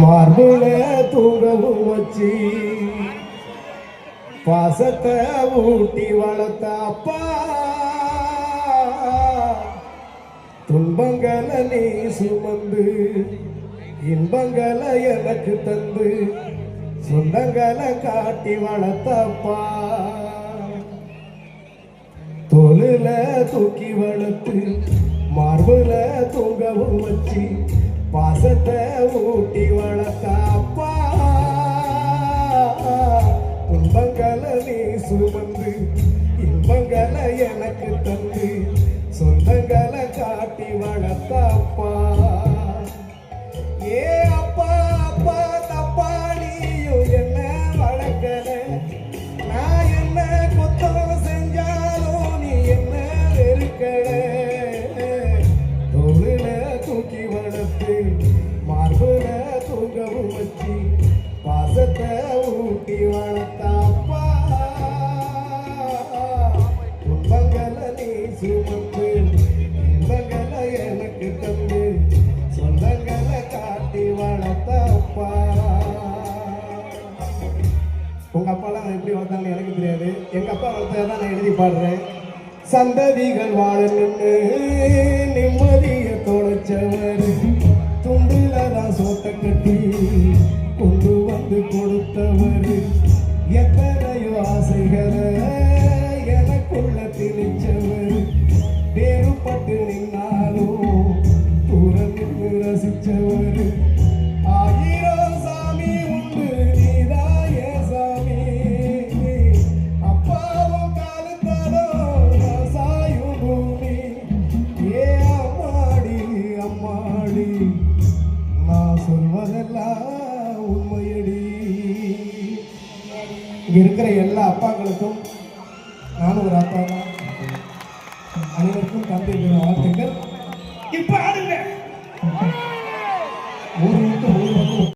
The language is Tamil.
மார்புல தூங்கவும் வச்சு பாசத்தை ஊட்டி வளர்த்த அப்பா துன்பங்களை நீ சுமந்து இன்பங்களை எனக்கு தந்து சொந்தங்களை காட்டி வளர்த்தப்பா. தொழில தூக்கி வளர்த்து மார்புல தூங்கவும் வச்சு பாசத்தை ஊட்டி வளர்த்த அப்பா துன்பங்களை நீ சுமந்து இன்பங்களை எனக்கு தந்து சொந்தங்களை காட்டி வளர்த்த அப்பா மார்புல தூங்கவும் வச்சு பாசத்தை ஊட்டி வளர்த்தாப்பா துன்பங்களை நீ சுமந்து இன்பங்களை எனக்கு தந்து சொந்தங்களை காட்டி வளர்த்தாப்பா உங்க அப்பாலாம் நான் எப்படி வளர்த்தாங்க எனக்கு தெரியாது. எங்க அப்பா வளர்த்ததான் நான் எழுதி பாடுறேன். சந்ததிகள் வாழணும்னு கொடுத்தவர் எத்தனையோ ஆசைகளை எனக்குள்ள திணிச்சவர் வேறுபட்டு நின்னாலும் தூரம் நின்று ரசிச்சவர். ஆயிரம் சாமி உண்டு நீதாயே சாமி. அப்பாவும் காலத்தாலோ சாயும் பூமி. ஏ அம்மாடி அம்மாடி நான் சொல்வதெல்லாம் இங்கே இருக்கிற எல்லா அப்பாக்களுக்கும் நானும் ஒரு அப்பா தான்